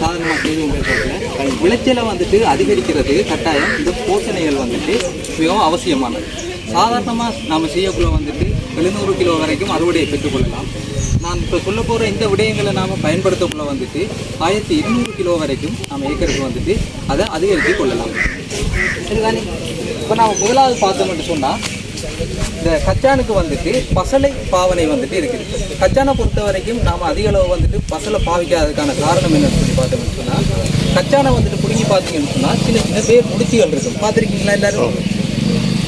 சாதாரணமாக கேள்வி பேசுறதுல விளைச்சலை வந்துட்டு அதிகரிக்கிறது கட்டாயம். இந்த போஷணைகள் வந்துட்டு மிகவும் அவசியமானது. சாதாரணமாக நாம் செய்யக்குள்ள வந்துட்டு எழுநூறு கிலோ வரைக்கும் அறுவடையை பெற்றுக்கொள்ளலாம். நான் இப்போ சொல்ல போகிற இந்த விடயங்களை நாம் பயன்படுத்தக்குள்ள வந்துட்டு ஆயிரத்தி இருநூறு கிலோ வரைக்கும் நம்ம ஏக்கருக்கு வந்துட்டு அதை அதிகரித்து கொள்ளலாம். சரிதானே? இப்போ நாம் முதலாவது பார்த்தோம்னு சொன்னால் இந்த கச்சானுக்கு வந்துட்டு பசலை பாவனை வந்துட்டு இருக்குது. கச்சானை பொறுத்த வரைக்கும் நாம் அதிக அளவு வந்துட்டு பசலை பாவிக்காததுக்கான காரணம் என்னன்னு சொல்லி பார்த்தோம்னு சொன்னால் கச்சானை வந்துட்டு பிடுங்கி பார்த்தீங்கன்னு சொன்னால் சின்ன சின்ன வேர் முடிச்சுகள் இருக்கும். பார்த்துருக்கீங்களா எல்லாரும்?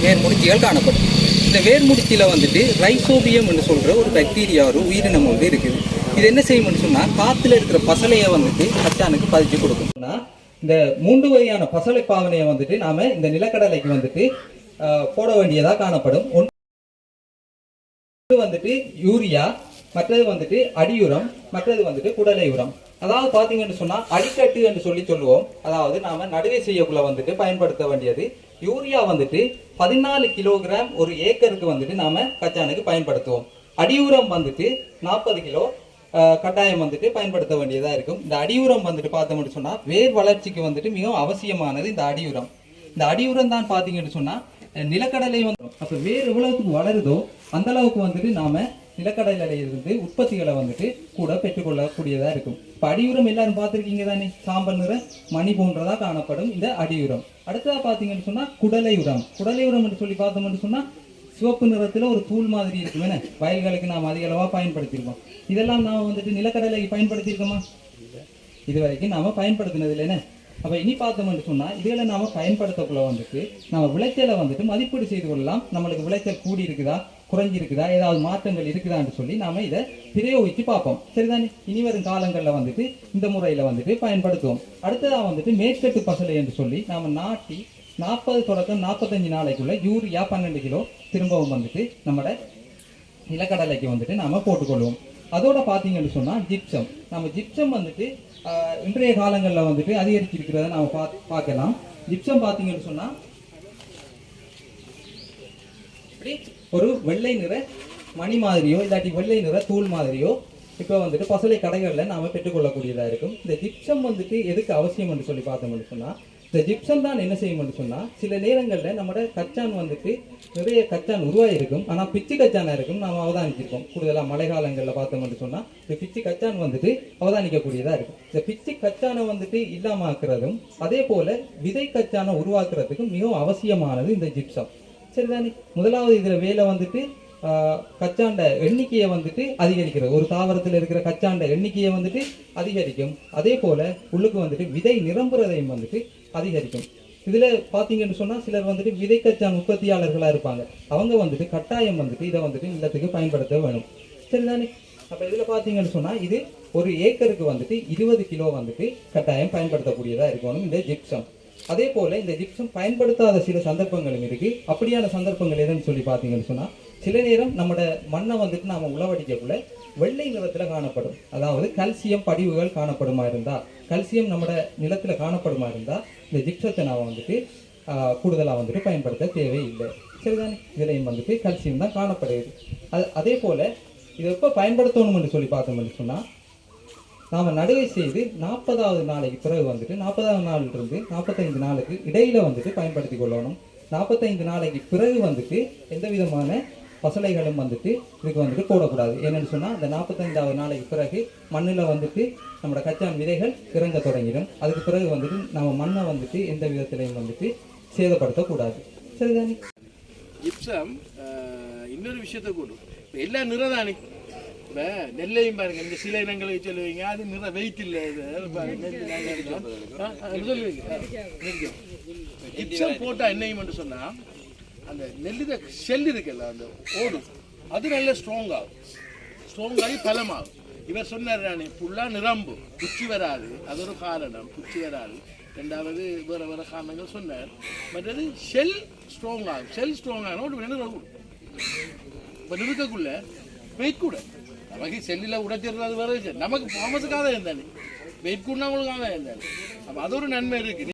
வேர் முடிச்சுகள் காணப்படும். இந்த வேர் முடிச்சியில் வந்துட்டு ரைசோபியம் என்று சொல்கிற ஒரு பாக்டீரியா ஒரு உயிரினம் வந்து இருக்குது. இது என்ன செய்யும்னு சொன்னால் காற்றுல இருக்கிற பசலையை வந்துட்டு கச்சானுக்கு பதிச்சு கொடுக்கும்னா இந்த மூன்று வகையான பசலை பாவனையை வந்துட்டு நாம இந்த நிலக்கடலைக்கு வந்துட்டு போட வேண்டியதாக காணப்படும். ஒன்று வந்துட்டு யூரியா மற்றது வந்துட்டு அடியுரம் மற்றது வந்துட்டு குடலை உரம். அதாவது பார்த்தீங்கன்னு சொன்னால் அடிக்கட்டு என்று சொல்லி சொல்லுவோம். அதாவது நாம் நடுவே செய்யக்குள்ள வந்துட்டு பயன்படுத்த வேண்டியது. யூரியா வந்துட்டு பதினாலு கிலோகிராம் ஒரு ஏக்கருக்கு வந்துட்டு நாம் கச்சானுக்கு பயன்படுத்துவோம். அடியுரம் வந்துட்டு நாற்பது கிலோ கட்டாயம் வந்துட்டு பயன்படுத்த வேண்டியதாக இருக்கும். இந்த அடியுரம் வந்துட்டு பார்த்தோம்னு சொன்னால் வேர் வளர்ச்சிக்கு வந்துட்டு மிகவும் அவசியமானது இந்த அடியுரம். இந்த அடியுரம் தான் பார்த்தீங்கன்னு சொன்னா நிலக்கடலை வந்து அப்போ வேறு எவ்வளவுக்கு வளருதோ அந்த அளவுக்கு வந்துட்டு நாம நிலக்கடலையிலிருந்து உற்பத்திகளை வந்துட்டு கூட பெற்றுக்கொள்ளக்கூடியதா இருக்கும். இப்போ அடியுரம் எல்லாரும் பார்த்துருக்கீங்க தானே? சாம்பல் நிற மணி போன்றதா காணப்படும் இந்த அடியுரம். அடுத்ததா பார்த்தீங்கன்னு சொன்னா குடலை உரம். குடலை உரம் என்று சொல்லி பார்த்தோம்னு சொன்னா சிவப்பு நிறத்துல ஒரு தூள் மாதிரி இருக்கும் என்ன? வயல்களுக்கு நாம் அதிக அளவா பயன்படுத்தியிருக்கோம். இதெல்லாம் நாம வந்துட்டு நிலக்கடலை பயன்படுத்தியிருக்கோமா? இது வரைக்கும் நாம பயன்படுத்தினது இல்லைன்னு அப்போ இனி பார்த்தோன்னு சொன்னால் இதுகளை நாம் பயன்படுத்தக்குள்ள வந்துட்டு நம்ம விளைச்சலை வந்துட்டு மதிப்பீடு செய்து கொள்ளலாம். நம்மளுக்கு விளைச்சல் கூடி இருக்குதா குறைஞ்சிருக்குதா ஏதாவது மாற்றங்கள் இருக்குதான்னு சொல்லி நாம் இதை பிரயோகித்து பார்ப்போம். சரிதானே? இனி வரும் காலங்களில் வந்துட்டு இந்த முறையில் வந்துட்டு பயன்படுத்துவோம். அடுத்ததாக வந்துட்டு மேற்கட்டு பசலை என்று சொல்லி நாம் நாட்டி நாற்பது தொடக்கம் நாற்பத்தஞ்சு நாளைக்குள்ள யூரியா பன்னெண்டு கிலோ திரும்பவும் வந்துட்டு நம்மளை நிலக்கடலைக்கு வந்துட்டு நாம் போட்டுக்கொள்வோம். அதோட பார்த்தீங்கன்னு சொன்னால் ஜிப்சம். நம்ம ஜிப்சம் வந்துட்டு இன்றைய காலங்களில் வந்துட்டு அதிகரிச்சிருக்கிறத நம்ம பா- பார்க்கலாம். ஜிப்சம் பார்த்தீங்கன்னு சொன்னால் ஒரு வெள்ளை நிற மணி மாதிரியோ இல்லாட்டி வெள்ளை நிற தூள் மாதிரியோ இப்போ வந்துட்டு பசலை கடைகளில் நாம் பெற்றுக்கொள்ளக்கூடியதாக இருக்கும். இந்த ஜிப்சம் வந்துட்டு எதுக்கு அவசியம் என்று சொல்லி பார்த்தோம்னு சொன்னால் இந்த ஜிப்சம் தான் என்ன செய்யும்னு சொன்னால் சில நேரங்களில் நம்மளோட கச்சான் வந்துட்டு நிறைய கச்சான் உருவாயிருக்கும். ஆனால் பிச்சு கச்சானாக இருக்கும் நாம் அவதானிச்சிருக்கோம் கூடுதலாக மழை காலங்களில் பார்த்தோம்னு சொன்னால் இந்த பிச்சு கச்சான் வந்துட்டு அவதானிக்கக்கூடியதாக இருக்கும். இந்த பிச்சு கச்சானை வந்துட்டு இல்லாமாக்குறதும் அதே போல் விதை கச்சானை உருவாக்குறதுக்கும் மிகவும் அவசியமானது இந்த ஜிப்சம் சரிதானே? முதலாவது இதில் வேலை வந்துட்டு கச்சாண்ட எண்ணிக்கையை வந்துட்டு அதிகரிக்கிறது. ஒரு தாவரத்தில் இருக்கிற கச்சாண்ட எண்ணிக்கையை வந்துட்டு அதிகரிக்கும். அதே போல உள்ளுக்கு வந்துட்டு விதை நிரம்புறதையும் வந்துட்டு அதிகரிக்கும். இதுல பாத்தீங்கன்னு சொன்னா சிலர் வந்துட்டு விதை கச்சான் உற்பத்தியாளர்களா இருப்பாங்க. அவங்க வந்துட்டு கட்டாயம் வந்துட்டு இதை வந்துட்டு நிலத்துக்கு பயன்படுத்த வேணும். சரிதானே? அப்ப இதுல பாத்தீங்கன்னு சொன்னா இது ஒரு ஏக்கருக்கு வந்துட்டு இருபது கிலோ வந்துட்டு கட்டாயம் பயன்படுத்தக்கூடியதா இருக்கணும் இந்த ஜிப்சம். அதே போல இந்த ஜிப்சம் பயன்படுத்தாத சில சந்தர்ப்பங்களும் இருக்கு. அப்படியான சந்தர்ப்பங்கள் எதுன்னு சொல்லி பார்த்தீங்கன்னு சொன்னா சில நேரம் நம்மட மண்ணை வந்துட்டு நாம உழவடிக்கக்குள்ள வெள்ளை நிறத்தில் காணப்படும். அதாவது கல்சியம் படிவுகள் காணப்படுமா இருந்தா கல்சியம் நம்மட நிலத்துல காணப்படுமா இருந்தா இந்த ஜிப்சத்தை நாம வந்துட்டு கூடுதலாக கூடுதலா வந்துட்டு பயன்படுத்த தேவையில்லை. சரிதானே? இதுலையும் வந்துட்டு கல்சியம் தான் காணப்படுது அது அதே போல இதை எப்போ பயன்படுத்தணும்னு சொல்லி பார்த்தோம்னு சொன்னா நாம நடுவை செய்து நாற்பதாவது நாளைக்கு பிறகு வந்துட்டு நாற்பதாவது நாள் இருந்து நாற்பத்தைந்து நாளுக்கு இடையில வந்துட்டு பயன்படுத்தி கொள்ளணும். நாற்பத்தைந்து நாளைக்கு பிறகு வந்துட்டு எந்த விதமான பசலைகளும் வந்துட்டு இதுக்கு வந்துட்டு போடக்கூடாது. என்னன்னு சொன்னா இந்த நாற்பத்தைந்தாவது நாளைக்கு பிறகு மண்ணில் வந்துட்டு நம்மளோட கச்சான் விதைகள் இறங்க தொடங்கிடும். அதுக்கு பிறகு வந்துட்டு நம்ம மண்ணை வந்துட்டு எந்த விதத்திலையும் வந்துட்டு சேதப்படுத்தக்கூடாது. சரிதானே? ஜிப்சம் அஹ், இன்னொரு விஷயத்தை கூடும் இப்போ எல்லாம் நிறதானே? இப்போ நெல்லையும் பாருங்க இந்த சில இனங்களுக்கு சொல்லுவீங்க அது நிற வெயிட் இல்லை இது சொல்லுவீங்க. ஜிப்சம் போட்டால் என்னையும் சொன்னா அந்த நெல்லுத ஷெல் இருக்குல்ல அந்த ஓடு அது நல்ல ஸ்ட்ராங் ஆகும். ஸ்ட்ராங் ஆகி பலமாகும் இவர் சொன்னார் நானே ஃபுல்லாக நிரம்பு குச்சி வராது. அது ஒரு காரணம் குச்சி வராது. ரெண்டாவது வேறு வேறு காரணங்கள் சொன்னார். மற்றது ஷெல் ஸ்ட்ராங் ஆகும். ஷெல் ஸ்ட்ராங் ஆகணும் ஒரு வேணும் கூடும் இப்போ நிறுக்கக்குள்ள வெயிட் கூட நமக்கு செல்லில் உடைச்சிடுறது வேற நமக்கு ஃபார்மஸுக்காக இருந்தானே வெயிட் கூடனா உங்களுக்கு ஆதாயம் தானே அப்போ அது ஒரு நன்மை இருக்குது